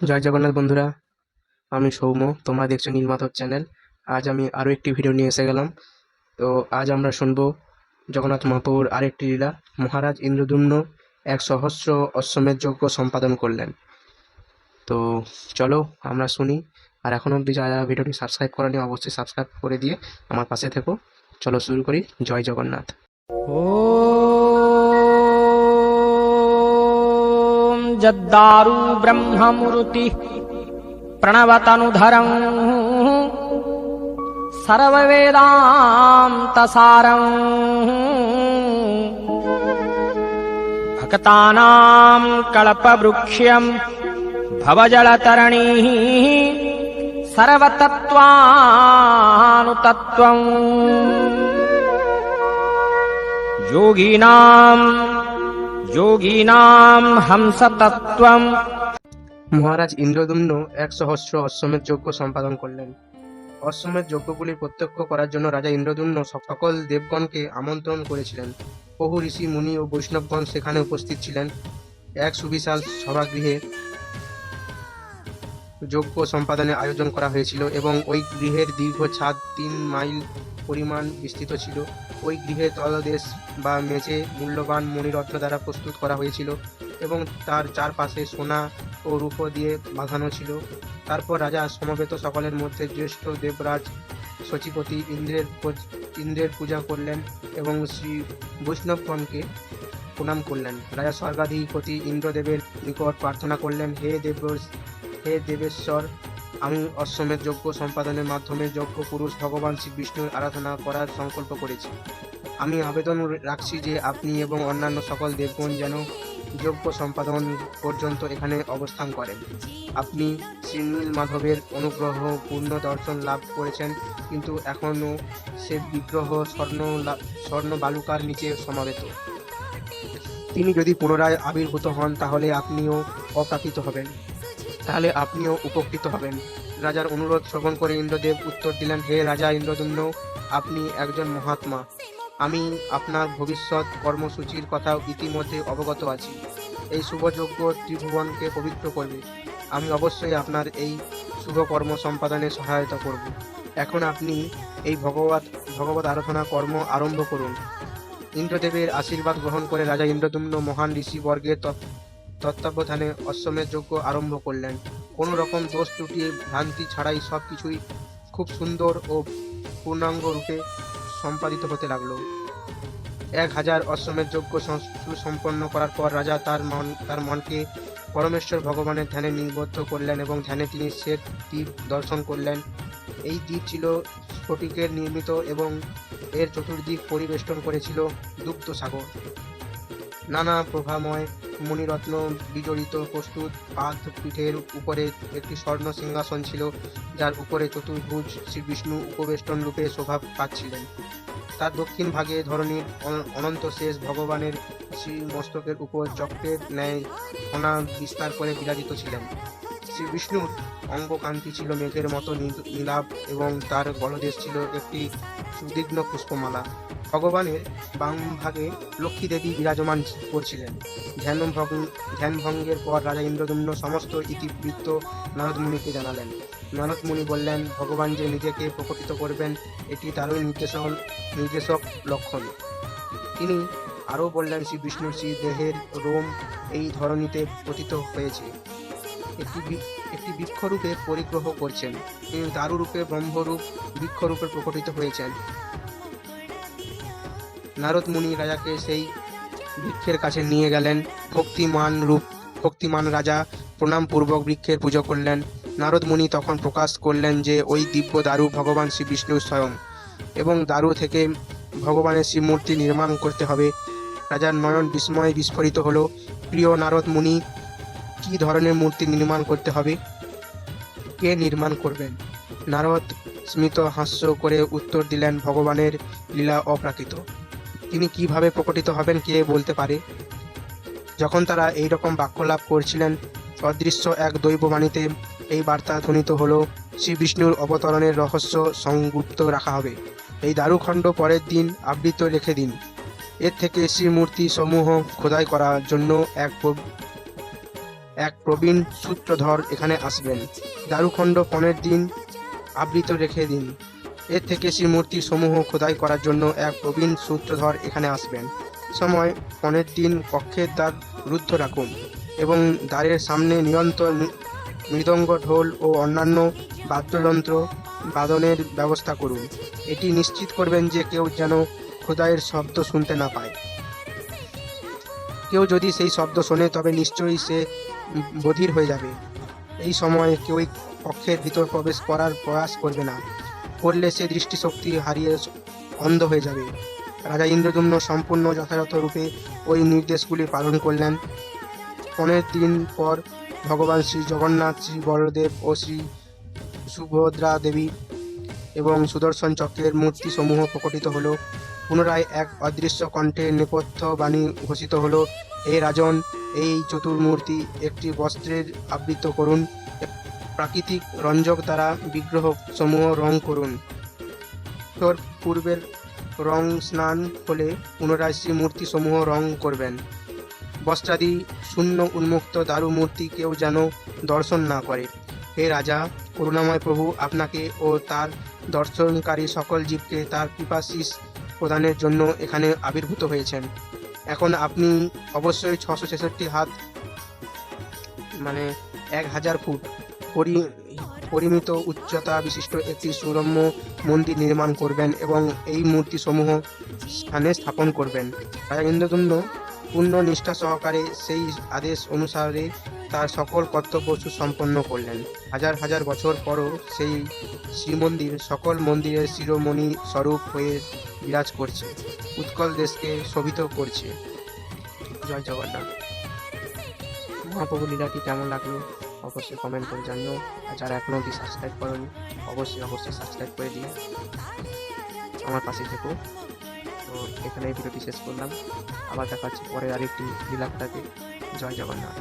জয় জগন্নাথ বন্ধুরা, আমি সৌম্য, তোমরা দেখছ নীলমাধব চ্যানেল। আজ আমি আরও একটি ভিডিও নিয়ে এসে গেলাম। তো আজ আমরা শুনব জগন্নাথ মহাপ্রভুর আরেকটি লীলা। মহারাজ ইন্দ্রদুম্ন এক সহস্র অশ্বমেধ যজ্ঞ সম্পাদন করলেন। তো চলো আমরা শুনি। আর এখন অবধি যারা ভিডিওটি সাবস্ক্রাইব করেনি, অবশ্যই সাবস্ক্রাইব করে দিয়ে আমার পাশে থেকো। চলো শুরু করি। জয় জগন্নাথ। ॐ जद्दारु ब्रह्ममूर्तिः प्रणवतनुधरम् सर्ववेदान्तसारम् भक्तानाम् कल्पवृक्ष्यम् भवजलतरणीः सर्वतत्त्वानुतत्त्वम् योगीनाम् যোগীনাম হংসতত্ত্বম মহারাজ ইন্দ্রদুম্ন এক সহস্র অশ্বমের যজ্ঞ সম্পাদন করলেন। অশ্বমের যজ্ঞগুলি প্রত্যক্ষ করার জন্য রাজা ইন্দ্রদুম্ন সকল দেবগণকে আমন্ত্রণ করেছিলেন। বহু ঋষি, মুনি ও বৈষ্ণবগণ সেখানে উপস্থিত ছিলেন। এক সুবিশাল সভাগৃহে যজ্ঞ সম্পাদনের আয়োজন করা হয়েছিল এবং ওই গৃহের দীর্ঘ ছাদ তিন মাইল পরিমাণ বিস্তৃত ছিল। ওই গৃহের তলদেশ বা মেঝে মূল্যবান মণিরত্ন দ্বারা প্রস্তুত করা হয়েছিল এবং তার চারপাশে সোনা ও রূপো দিয়ে বাঁধানো ছিল। তারপর রাজা সমবেত সকলের মধ্যে জ্যেষ্ঠ দেবরাজ সচিপতি ইন্দ্রের ইন্দ্রের পূজা করলেন এবং শ্রী বৈষ্ণবগণকে প্রণাম করলেন। রাজা স্বর্গাধিপতি ইন্দ্রদেবের নিকট প্রার্থনা করলেন, হে দেব হে দেবেশ্বর, আমি অশ্বমেধ যজ্ঞ সম্পাদনের মাধ্যমে যজ্ঞ পুরুষ ভগবান শ্রী বিষ্ণুর আরাধনা করার সংকল্প করেছি। আমি আবেদন রাখছি যে আপনি এবং অন্যান্য সকল দেবগণ যেন যজ্ঞ সম্পাদন পর্যন্ত এখানে অবস্থান করেন। আপনি শ্রীনীল মাধবের অনুগ্রহ পূর্ণ দর্শন লাভ করেছেন, কিন্তু এখনও সে বিগ্রহ স্বর্ণ স্বর্ণ বালুকার নিচে সমাবেত। তিনি যদি পুনরায় আবির্ভূত হন, তাহলে আপনিও অপ্রাকৃত হবেন। তাহলে আপনিও উপকৃত হবেন। রাজার অনুরোধ শ্রবণ করে ইন্দ্রদেব উত্তর দিলেন, হে রাজা ইন্দ্রদুম্ন, আপনি একজন মহাত্মা। আমি আপনার ভবিষ্যৎ কর্মসূচির কথা ইতিমধ্যে অবগত আছি। এই শুভযজ্ঞ ত্রিভুবনকে পবিত্র করবে। আমি অবশ্যই আপনার এই শুভ কর্ম সম্পাদনে সহায়তা করব। এখন আপনি এই ভগবত ভগবত আরাধনা কর্ম আরম্ভ করুন। ইন্দ্রদেবের আশীর্বাদ গ্রহণ করে রাজা ইন্দ্রদুম্ন মহান ঋষিবর্গের তত্ত্বাবধানে অশ্বমেধ যজ্ঞ আরম্ভ করলেন। কোনো রকম দোষ ত্রুটি, ভ্রান্তি ছাড়াই সব কিছুই খুব সুন্দর ও পূর্ণাঙ্গ রূপে সম্পাদিত হতে লাগল। এক হাজার অশ্বমেধ যজ্ঞ সুসম্পন্ন করার পর রাজা তার মন, তার মনকে পরমেশ্বর ভগবানের ধ্যানে নিবদ্ধ করলেন এবং ধ্যানে তিনি শ্বেত দ্বীপ দর্শন করলেন। এই দ্বীপ ছিল স্ফটিকের নির্মিত এবং এর চতুর্দিক পরিবেষ্টন করেছিল দুগ্ধ সাগর নানা প্রভাময় মণিরত্ন বিজড়িত প্রস্তুত পাদ পিঠের উপরে একটি স্বর্ণ সিংহাসন ছিল, যার উপরে চতুর্ভুজ শ্রী বিষ্ণু উপবেষ্টন রূপে শোভা পাচ্ছিলেন। তার দক্ষিণ ভাগে ধরনীর অনন্ত শেষ ভগবানের শ্রী মস্তকের উপর চক্রের ন্যায় ফণা বিস্তার করে বিরাজিত ছিলেন। শ্রী বিষ্ণুর অঙ্গকান্তি ছিল মেঘের মতো নীল- নীলাভ এবং তার গলদেশ ছিল একটি সুদীর্ঘ পুষ্পমালা। ভগবানের বাম ভাগে লক্ষ্মী দেবী বিরাজমান করছিলেন। ধ্যান ভঙ্গ- ধ্যান ভঙ্গের পর রাজা ইন্দ্রদুম্ন সমস্ত ইতিবৃত্ত নারদ মুনিকে জানালেন। নারদ মুনি বললেন, ভগবান যে নিজেকে প্রকটিত করবেন, এটি তারই নির্দেশন নির্দেশক লক্ষণ। তিনি আরও বললেন, শ্রী বিষ্ণুর শ্রী দেহের রোম এই ধরনীতে পতিত হয়েছে। একটি একটি বৃক্ষরূপে পরিগ্রহ করছেন। তিনি দারুরূপে ব্রহ্মরূপ বৃক্ষরূপে প্রকটিত হয়েছেন। নারদ মুনি রাজাকে সেই বৃক্ষের কাছে নিয়ে গেলেন। ভক্তিমান রূপ, ভক্তিমান রাজা প্রণাম পূর্বক বৃক্ষের পুজো করলেন। নারদ মুনি তখন প্রকাশ করলেন যে, ওই দিব্য দারু ভগবান শ্রী বিষ্ণু স্বয়ং এবং দারু থেকে ভগবানের শ্রীমূর্তি নির্মাণ করতে হবে। রাজার নয়ন বিস্ময়ে বিস্ফোরিত হলো। প্রিয় নারদ মুনি কি ধরনের মূর্তি নির্মাণ করতে হবে? কে নির্মাণ করবেন? নারদ স্মিত হাস্য করে উত্তর দিলেন, ভগবানের লীলা অপ্রাকৃত। তিনি কীভাবে প্রকটিত হবেন কে বলতে পারে? যখন তারা এই রকম বাক্য লাভ করছিলেন, অদৃশ্য এক দৈববাণীতে এই বার্তা ধ্বনিত হল শ্রী বিষ্ণুর অবতরণের রহস্য সংগুপ্ত রাখা হবে। এই দারুখণ্ড পরের দিন আবৃত রেখে দিন। এর থেকে শ্রীমূর্তি সমূহ খোদাই করার জন্য এক এক প্রবীণ সূত্রধর এখানে আসবেন। দারুখণ্ড পনেরো দিন আবৃত রেখে দিন। এর থেকে সেই মূর্তি সমূহ খোদাই করার জন্য এক প্রবীণ সূত্রধর এখানে আসবেন। সময় পনেরো দিন কক্ষের দ্বার রুদ্ধ রাখুন এবং দ্বারের সামনে নিরন্তর মৃদঙ্গ ঢোল ও অন্যান্য বাদ্যযন্ত্র বাদনের ব্যবস্থা করুন। এটি নিশ্চিত করবেন যে কেউ যেন খোদাইয়ের শব্দ শুনতে না পায়। কেউ যদি সেই শব্দ শোনে, তবে নিশ্চয়ই সে বধির হয়ে যাবে। এই সময় কেউই কক্ষের ভিতর প্রবেশ করার প্রয়াস করবে না। করলে সে দৃষ্টিশক্তি হারিয়ে অন্ধ হয়ে যাবে। রাজা ইন্দ্রদুম্ন সম্পূর্ণ যথাযথ রূপে ওই নির্দেশগুলি পালন করলেন। পনেরো দিন পর ভগবান শ্রী জগন্নাথ, শ্রী বলদেব ও শ্রী সুভদ্রা দেবী এবং সুদর্শন চক্রের মূর্তি সমূহ প্রকটিত হলো। পুনরায় এক অদৃশ্য কণ্ঠে নেপথ্য বাণী ঘোষিত হলো, হে রাজন, এই চতুর্মূর্তি একটি বস্ত্রের আবৃত করুন। প্রাকৃতিক রঞ্জক দ্বারা বিগ্রহ সমূহ রং করুন। তোর পূর্বের রং স্নান হলে পুনরায় শ্রী মূর্তি সমূহ রং করবেন। বস্ত্রাদি শূন্য উন্মুক্ত দারু মূর্তি কেউ যেন দর্শন না করে। হে রাজা, করুণাময় প্রভু, আপনাকে ও তার দর্শনকারী সকল জীবকে তার কৃপাশিস প্রদানের জন্য এখানে আবির্ভূত হয়েছেন। এখন আপনি অবশ্যই ছশো ছেষট্টি হাত মানে এক হাজার ফুট পরিমিত উচ্চতা বিশিষ্ট একটি সুরম্য মন্দির নির্মাণ করবেন এবং এই মূর্তি সমূহ স্থানে স্থাপন করবেন। রাজা ইন্দ্রদুম্ন পূর্ণ নিষ্ঠা সহকারে সেই আদেশ অনুসারে তার সকল কর্তব্য সুসম্পন্ন করলেন। হাজার হাজার বছর পরও সেই শ্রীমন্দির সকল মন্দিরের শিরোমণি স্বরূপ হয়ে বিরাজ করছে, উৎকল দেশকে শোভিত করছে। জয় জগন্নাথ। মহাপ্রভু লীলাটি কেমন লাগল? অবশ্যই কমেন্ট করে জানিও। আর যারা এখনও অবধি সাবস্ক্রাইব করেনি, অবশ্যই অবশ্যই সাবস্ক্রাইব করে দিও। আমার পাশে থেকো। তো এখানে এই ভিডিওটি শেষ করলাম। আবার দেখা হচ্ছে পরের আরেকটি লীলাটাকে জয় জগন্নাথ।